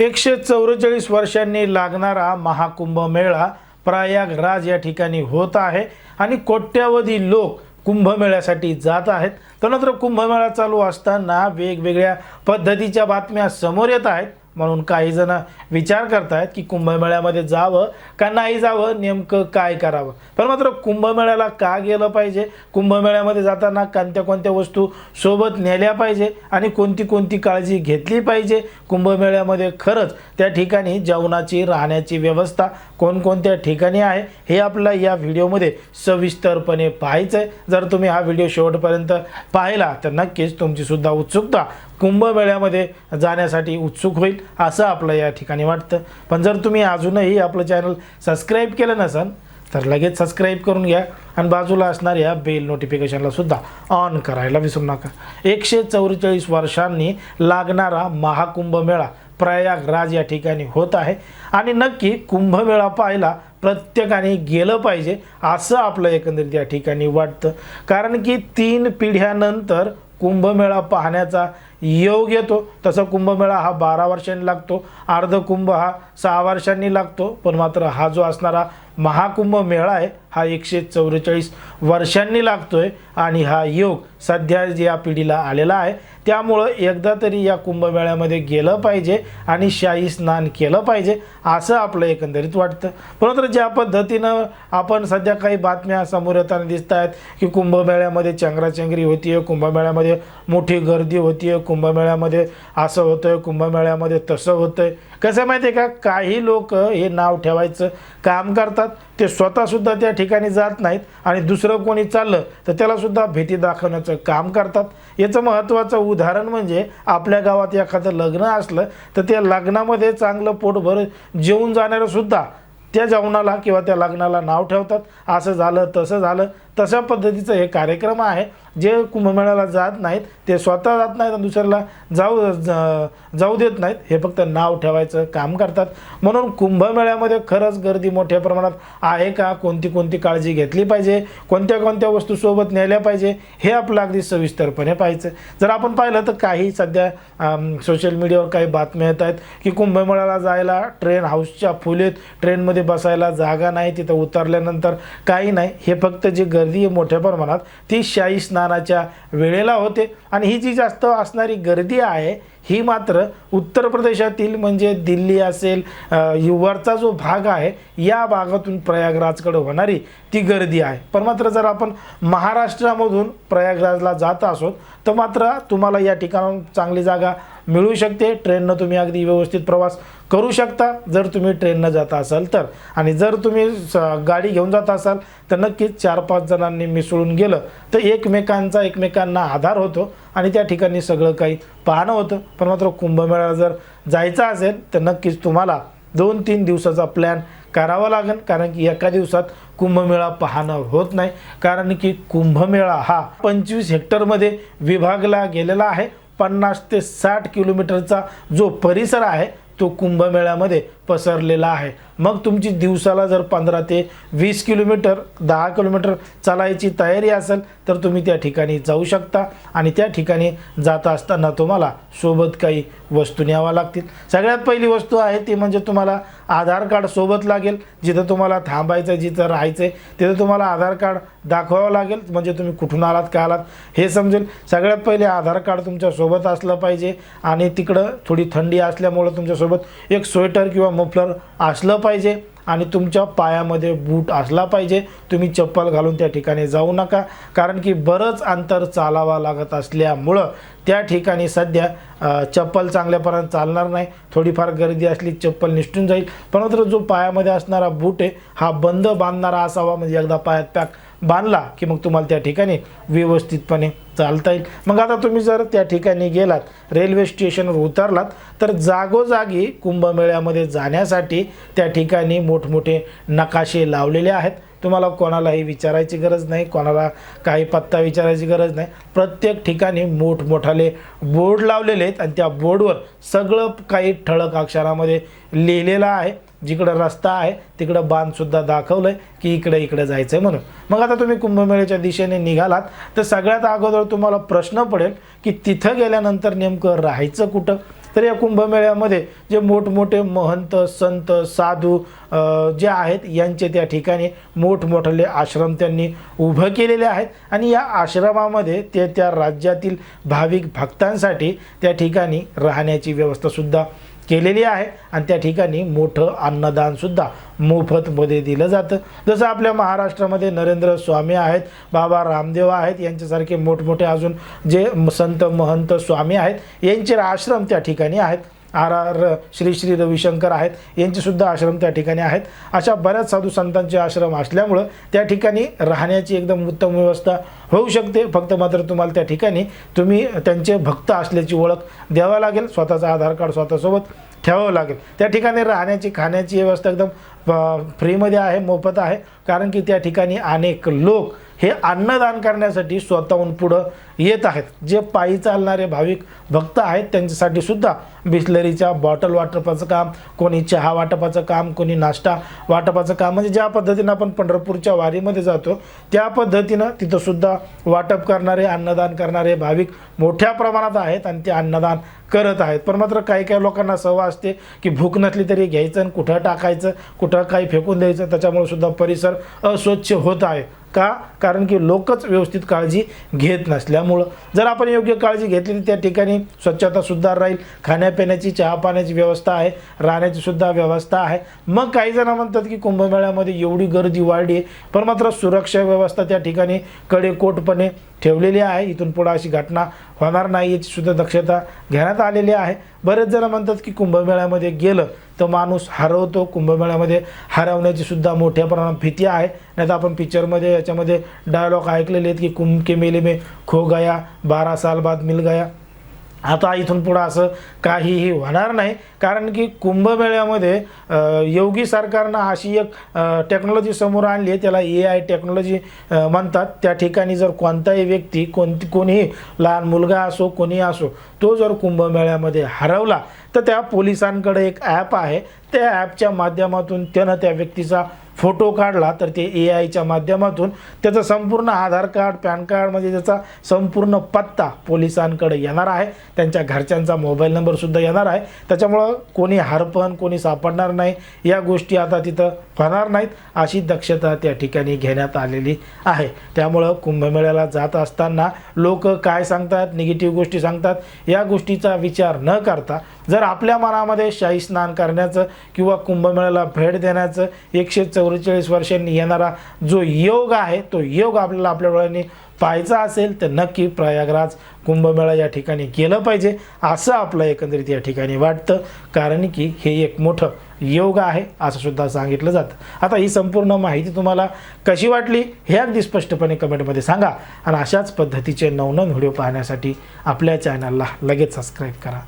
एकशे चौवेचाळीस वर्षांनी लागणारा महाकुंभ मेळा प्रयागराज या ठिकाणी होत आहे आणि कोट्यावधी लोक कुंभमेळ्यासाठी जात आहेत. त्यानंतर कुंभमेळा चालू असताना वेगवेगळ्या पद्धतीच्या बातम्या समोर येत आहेत. म्हणून काही जण विचार करतायत की कुंभमेळ्यामध्ये जावं का नाही जावं नेमकं काय करावं? पण मात्र कुंभमेळ्याला का गेलं पाहिजे? कुंभमेळ्यामध्ये जाताना कोणत्या कोणत्या वस्तू सोबत नेल्या पाहिजे आणि कोणती कोणती काळजी घेतली पाहिजे? कुंभमेळ्यामध्ये खरंच त्या ठिकाणी जेवणाची राहण्याची व्यवस्था कोणकोणत्या ठिकाणी आहे हे आपल्याला या व्हिडिओमध्ये सविस्तरपणे पाहायचं आहे जर तुम्ही हा व्हिडिओ शेवटपर्यंत पाहिला तर नक्कीच तुमचीसुद्धा उत्सुकता कुंभमेळ्यामध्ये जाण्यासाठी उत्सुक होईल असं आपलं या ठिकाणी वाटतं. पण जर तुम्ही अजूनही आपलं चॅनल सबस्क्राईब केलं नसाल तर लगेच सबस्क्राईब करून घ्या आणि बाजूला असणाऱ्या बेल नोटिफिकेशनला सुद्धा ऑन करायला विसरू नका. एकशे चौवेचाळीस वर्षांनी लागणारा महाकुंभ मेळा प्रयागराज या ठिकाणी होत आहे. आणि नक्की कुंभमेळा पाहायला प्रत्येकाने गेलं पाहिजे असं आपलं एकंदरीत या ठिकाणी वाटतं. कारण की तीन पिढ्यानंतर कुंभमेळा पाहण्याचा योग येतो. तसं कुंभमेळा हा बारा वर्षांनी लागतो. अर्ध कुंभ हा सहा वर्षांनी लागतो. पण मात्र हा जो असणारा महाकुंभ मेळा आहे हा एकशे चौवेचाळीस वर्षांनी लागतोय. आणि हा योग सध्या या पिढीला आलेला आहे. त्यामुळं एकदा तरी या कुंभमेळ्यामध्ये गेलं पाहिजे आणि शाही स्नान केलं पाहिजे असं आपलं एकंदरीत वाटतं. परंतु ज्या पद्धतीनं आपण सध्या काही बातम्या समोर येताना दिसत आहेत की कुंभमेळ्यामध्ये चंगराचंगरी आहे कुंभमेळ्यामध्ये मोठी गर्दी होती आहे कुंभमेळ्यामध्ये असं होतं आहे कुंभमेळ्यामध्ये तसं होतं आहे कसं माहिती आहे का? काही लोक हे नाव ठेवायचं काम करतात ते स्वतःसुद्धा त्या ठिकाणी जात नाहीत आणि दुसरं कोणी चाललं तर त्यालासुद्धा भीती दाखवण्याचं काम करतात. याचं महत्त्वाचं उद उदाहरण म्हणजे आपल्या गावात एखादं लग्न असलं तर त्या लग्नामध्ये चांगलं पोटभर जेवून जाणारंसुद्धा त्या जेवणाला किंवा त्या लग्नाला नाव ठेवतात. असं झालं तसं झालं. तशा पद्धतीचं हे कार्यक्रम आहे. जे कुंभमेळ्याला जात नाहीत ते स्वतः जात नाहीत आणि दुसऱ्याला जाऊ जाऊ देत नाहीत हे फक्त नाव ठेवायचं काम करतात. म्हणून कुंभमेळ्यामध्ये खरंच गर्दी मोठ्या प्रमाणात आहे का? कोणती कोणती काळजी घेतली पाहिजे? कोणत्या कोणत्या वस्तू सोबत नेल्या पाहिजे? हे आपलं अगदी सविस्तरपणे पाहायचं. जर आपण पाहिलं तर काही सध्या सोशल मीडियावर काही बातम्या येत आहेत की कुंभमेळ्याला जायला ट्रेन हाऊसच्या फुलेत ट्रेनमध्ये बसायला जागा नाही तिथं उतरल्यानंतर काही नाही. हे फक्त जे गर्दी गर्दी मोठ्या प्रमाणात ती शाही स्नानाच्या वेळेला होते. आणि ही जी जास्त असणारी गर्दी आहे ही मात्र उत्तर प्रदेशातील म्हणजे दिल्ली असेल युवरचा जो भाग आहे या भागातून प्रयागराजकडे होणारी ती गर्दी आहे. पण मात्र जर आपण महाराष्ट्रामधून प्रयागराजला जात असोत तर मात्र तुम्हाला या ठिकाणाहून चांगली जागा मिळू शकते. ट्रेननं तुम्ही अगदी व्यवस्थित प्रवास करू शकता. जर तुम्ही ट्रेननं जात असाल तर. आणि जर तुम्ही स गाडी घेऊन जात असाल तर नक्कीच चार पाच जणांनी मिसळून गेलं तर एकमेकांचा एकमेकांना आधार होतो. आणि त्या ठिकाणी सगळं काही पाहणं होतं. पण मात्र कुंभमेळ्याला जर जायचं असेल तर नक्कीच तुम्हाला दोन तीन दिवसाचा प्लॅन करावा लागेल. कारण की एका दिवसात कुंभमेळा पाहणं होत नाही. कारण की कुंभमेळा हा पंचवीस हेक्टरमध्ये विभागला गेलेला आहे. पन्नास ते साठ किलोमीटरचा जो परिसर आहे तो कुंभमेळ्यामध्ये पसरलेला आहे. मग तुमची दिवसाला जर पंधरा ते वीस किलोमीटर दहा किलोमीटर चालायची तयारी असेल तर तुम्ही त्या ठिकाणी जाऊ शकता आणि त्या ठिकाणी जात असताना तुम्हाला सोबत काही वस्तू न्यावा लागतील. सगळ्यात पहिली वस्तू आहे ती म्हणजे तुम्हाला आधार कार्ड सोबत लागेल. जिथं तुम्हाला थांबायचं आहे, जिथं राहायचं आहे तिथं तुम्हाला आधार कार्ड दाखवावं लागेल. म्हणजे तुम्ही कुठून आलात का आलात हे समजेल. सगळ्यात पहिले आधार कार्ड तुमच्यासोबत असलं पाहिजे. आणि तिकडं थोडी थंडी असल्यामुळं तुमच्यासोबत एक स्वेटर किंवा मफलर असलं पाहिजे आणि तुमच्या पायामध्ये बूट असला पाहिजे. तुम्ही चप्पल घालून त्या ठिकाणी जाऊ नका. कारण की बरंच अंतर चालावा लागत असल्यामुळं त्या ठिकाणी सध्या चप्पल चांगल्यापर्यंत चालणार नाही. थोडीफार गर्दी असली चप्पल निष्ठून जाईल. परंतु जो पायामध्ये असणारा बूट आहे हा बंद बांधणारा असावा. म्हणजे एकदा पायात पॅक बांधला की मग तुम्हाला त्या ठिकाणी व्यवस्थितपणे चालता येईल. मग आता तुम्ही जर त्या ठिकाणी गेलात रेल्वे स्टेशनवर उतरलात तर जागोजागी कुंभमेळ्यामध्ये जाण्यासाठी त्या ठिकाणी मोठमोठे नकाशे लावलेले आहेत. तुम्हाला कोणालाही विचारायची गरज नाही कोणाला काही पत्ता विचारायची गरज नाही. प्रत्येक ठिकाणी मोठमोठाले बोर्ड लावलेले आहेत आणि त्या बोर्डवर सगळं काही ठळक अक्षरामध्ये लिहिलेलं आहे. जिकडं रस्ता आहे तिकडं बांधसुद्धा दाखवलं आहे की इकडे इकडे जायचं आहे म्हणून. मग आता तुम्ही कुंभमेळ्याच्या दिशेने निघालात तर सगळ्यात अगोदर तुम्हाला प्रश्न पडेल की तिथं गेल्यानंतर नेमकं राहायचं कुठं? तर या कुंभमेळ्यामध्ये जे मोठमोठे महंत संत साधू जे आहेत यांचे त्या ठिकाणी मोठमोठले आश्रम त्यांनी उभं केलेले आहेत. आणि या आश्रमामध्ये ते त्या राज्यातील भाविक भक्तांसाठी त्या ठिकाणी राहण्याची व्यवस्थासुद्धा केलेली आहे. आणि त्या ठिकाणी मोठं अन्नदानसुद्धा मोफतमध्ये दिलं जातं. जसं आपल्या महाराष्ट्रामध्ये नरेंद्र स्वामी आहेत बाबा रामदेव आहेत यांच्यासारखे मोठमोठे अजून जे संत महंत स्वामी आहेत यांचे आश्रम त्या ठिकाणी आहेत. आर आर श्री श्री रविशंकर आहेत. यांचे सुद्धा आश्रम त्या ठिकाणी आहेत. अशा बऱ्याच साधू संतांचे आश्रम असल्यामुळं त्या ठिकाणी राहण्याची एकदम उत्तम व्यवस्था होऊ शकते. फक्त मात्र तुम्हाला त्या ठिकाणी तुम्ही त्यांचे भक्त असल्याची ओळख द्यावा लागेल. स्वतःचं आधार कार्ड स्वतःसोबत ठेवावं लागेल. त्या ठिकाणी राहण्याची खाण्याची व्यवस्था एकदम फ्रीमध्ये आहे मोफत आहे. कारण की त्या ठिकाणी अनेक लोक हे अन्नदान करण्यासाठी स्वतःहून पुढं येत आहेत. जे पायी चालणारे भाविक भक्त आहेत त्यांच्यासाठी सुद्धा बिस्लरीच्या बॉटल वाटपाचं काम कोणी चहा वाटपाचं काम कोणी नाश्ता वाटपाचं काम म्हणजे ज्या पद्धतीनं आपण पंढरपूरच्या वारीमध्ये जातो त्या पद्धतीनं तिथंसुद्धा वाटप करणारे अन्नदान करणारे भाविक मोठ्या प्रमाणात आहेत आणि ते अन्नदान करत आहेत. पण मात्र काही काही लोकांना सवय असते की भूक नसली तरी घ्यायचं आणि कुठं टाकायचं कुठं काही फेकून द्यायचं त्याच्यामुळे सुद्धा परिसर अस्वच्छ होत आहे. का? कारण की लोकच व्यवस्थित काळजी घेत नसल्यामुळं. जर आपण योग्य काळजी घेतली त्या ठिकाणी स्वच्छता सुद्धा राहील. खाण्यापिण्याची चहा पाण्याची व्यवस्था आहे. राहण्याची सुद्धा व्यवस्था आहे. मग काही जण म्हणतात की कुंभमेळ्यामध्ये एवढी गर्दी वाढली आहे. पण मात्र सुरक्षा व्यवस्था त्या ठिकाणी कडेकोटपणे ठेवलेली आहे. इथून पुढं अशी घटना होणार नाही याची सुद्धा दक्षता घेण्यात आलेली आहे. बरेच जण म्हणतात की कुंभमेळ्यामध्ये गेलं तर माणूस हरवतो. कुंभमेळ्यामध्ये हरवण्याची सुद्धा मोठ्या प्रमाणात भीती आहे. नाही तर आपण पिक्चरमध्ये याच्यामध्ये डायलॉग ऐकलेले आहेत की कुंभ के मेले में खो गया बारा साल बाद मिल गया. आता इथून पुढं असं काहीही होणार नाही. कारण की कुंभमेळ्यामध्ये योगी सरकारनं अशी एक टेक्नॉलॉजी समोर आणली आहे. त्याला ए आय टेक्नॉलॉजी म्हणतात. त्या ठिकाणी जर कोणताही व्यक्ती कोणती कोणीही लहान मुलगा असो कोणी असो तो जर कुंभमेळ्यामध्ये हरवला तर त्या पोलिसांकडे एक ॲप आहे. त्या ॲपच्या माध्यमातून त्यानं त्या व्यक्तीचा फोटो काढला तर ते ए आयच्या माध्यमातून त्याचं संपूर्ण आधार कार्ड पॅन कार्ड म्हणजे त्याचा संपूर्ण पत्ता पोलिसांकडे येणार आहे. त्यांच्या घरच्यांचा मोबाईल नंबरसुद्धा येणार आहे. त्याच्यामुळं कोणी हरपण कोणी सापडणार नाही. या गोष्टी आता तिथं होणार नाहीत अशी दक्षता त्या ठिकाणी घेण्यात आलेली आहे. त्यामुळं कुंभमेळ्याला जात असताना लोक काय सांगतात निगेटिव्ह गोष्टी सांगतात या गोष्टीचा विचार न करता जर आपल्या मनामध्ये शाही स्नान करण्याचं किंवा कुंभमेळ्याला भेट देण्याचं एकशे चौवेचाळीस वर्षांनी येणारा जो योग आहे तो योग आपल्याला आपल्या डोळ्यांनी पाहायचा असेल तर नक्की प्रयागराज कुंभमेळा या ठिकाणी केलं पाहिजे असं आपलं एकंदरीत या ठिकाणी वाटतं. कारण की हे एक मोठं योग आहे असं सुद्धा सांगितलं जातं. आता ही संपूर्ण माहिती तुम्हाला कशी वाटली हे अगदी स्पष्टपणे कमेंटमध्ये सांगा. आणि अशाच पद्धतीचे नवनवीन व्हिडिओ पाहण्यासाठी आपल्या चॅनलला लगेच सबस्क्राईब करा.